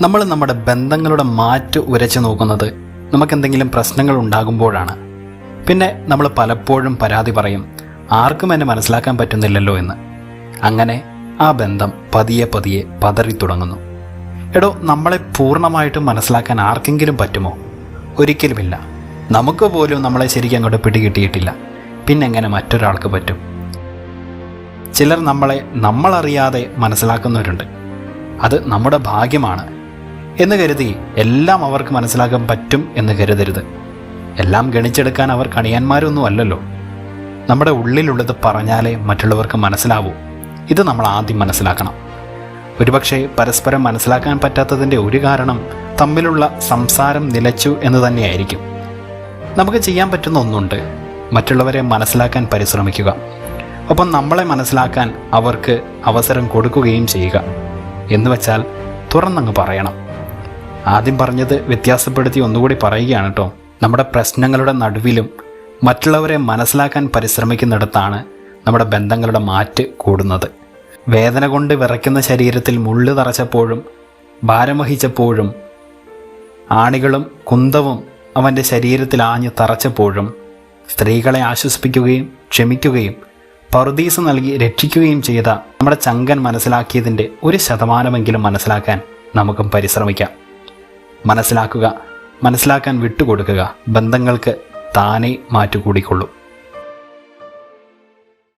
നമ്മൾ നമ്മുടെ ബന്ധങ്ങളുടെ മാറ്റ് ഉരച്ചു നോക്കുന്നത് നമുക്കെന്തെങ്കിലും പ്രശ്നങ്ങൾ ഉണ്ടാകുമ്പോഴാണ്. പിന്നെ നമ്മൾ പലപ്പോഴും പരാതി പറയും ആർക്കും എന്നെ മനസ്സിലാക്കാൻ പറ്റുന്നില്ലല്ലോ എന്ന്. അങ്ങനെ ആ ബന്ധം പതിയെ പതിയെ പതറി തുടങ്ങുന്നു. എടോ നമ്മളെ പൂർണമായിട്ടും മനസ്സിലാക്കാൻ ആർക്കെങ്കിലും പറ്റുമോ? ഒരിക്കലുമില്ല. നമുക്ക് പോലും നമ്മളെ ശരിക്കും അങ്ങോട്ട് പിടികിട്ടിയിട്ടില്ല. പിന്നെങ്ങനെ മറ്റൊരാൾക്ക് പറ്റും? ചിലർ നമ്മളെ നമ്മളറിയാതെ മനസ്സിലാക്കുന്നവരുണ്ട്. അത് നമ്മുടെ ഭാഗ്യമാണ്. എന്ന് കരുതി എല്ലാം അവർക്ക് മനസ്സിലാക്കാൻ പറ്റും എന്ന് കരുതരുത്. എല്ലാം ഗണിച്ചെടുക്കാൻ അവർ കണിയാന്മാരൊന്നും അല്ലല്ലോ. നമ്മുടെ ഉള്ളിലുള്ളത് പറഞ്ഞാലേ മറ്റുള്ളവർക്ക് മനസ്സിലാവൂ. ഇത് നമ്മൾ ആദ്യം മനസ്സിലാക്കണം. ഒരുപക്ഷെ പരസ്പരം മനസ്സിലാക്കാൻ പറ്റാത്തതിന്റെ ഒരു കാരണം തമ്മിലുള്ള സംസാരം നിലച്ചു എന്ന് തന്നെയായിരിക്കും. നമുക്ക് ചെയ്യാൻ പറ്റുന്ന ഒന്നുണ്ട്. മറ്റുള്ളവരെ മനസ്സിലാക്കാൻ പരിശ്രമിക്കുക. ഒപ്പം നമ്മളെ മനസ്സിലാക്കാൻ അവർക്ക് അവസരം കൊടുക്കുകയും ചെയ്യുക. എന്ന് വെച്ചാൽ തുറന്നങ്ങ് പറയണം. ആദ്യം പറഞ്ഞത് വ്യത്യാസപ്പെടുത്തി ഒന്നുകൂടി പറയുകയാണ് കേട്ടോ. നമ്മുടെ പ്രശ്നങ്ങളുടെ നടുവിലും മറ്റുള്ളവരെ മനസ്സിലാക്കാൻ പരിശ്രമിക്കുന്നിടത്താണ് നമ്മുടെ ബന്ധങ്ങളുടെ മാറ്റ് കൂടുന്നത്. വേദന കൊണ്ട് വിറയ്ക്കുന്ന ശരീരത്തിൽ മുള്ളു തറച്ചപ്പോഴും ഭാരം വഹിച്ചപ്പോഴും ആണികളും കുന്തവും അവന്റെ ശരീരത്തിൽ ആഞ്ഞു തറച്ചപ്പോഴും സ്ത്രീകളെ ആശ്വസിപ്പിക്കുകയും ക്ഷമിക്കുകയും പറുദീസ് നൽകി രക്ഷിക്കുകയും ചെയ്ത നമ്മുടെ ചങ്കൻ മനസ്സിലാക്കിയതിന്റെ ഒരു ശതമാനമെങ്കിലും മനസ്സിലാക്കാൻ നമുക്കും പരിശ്രമിക്കാം. മനസ്സിലാക്കുക മനസ്സിലാക്കാൻ വിട്ടുകൊടുക്കുക. ബന്ധങ്ങൾക്ക് താനേ മാറ്റുകൂടിക്കൊള്ളും.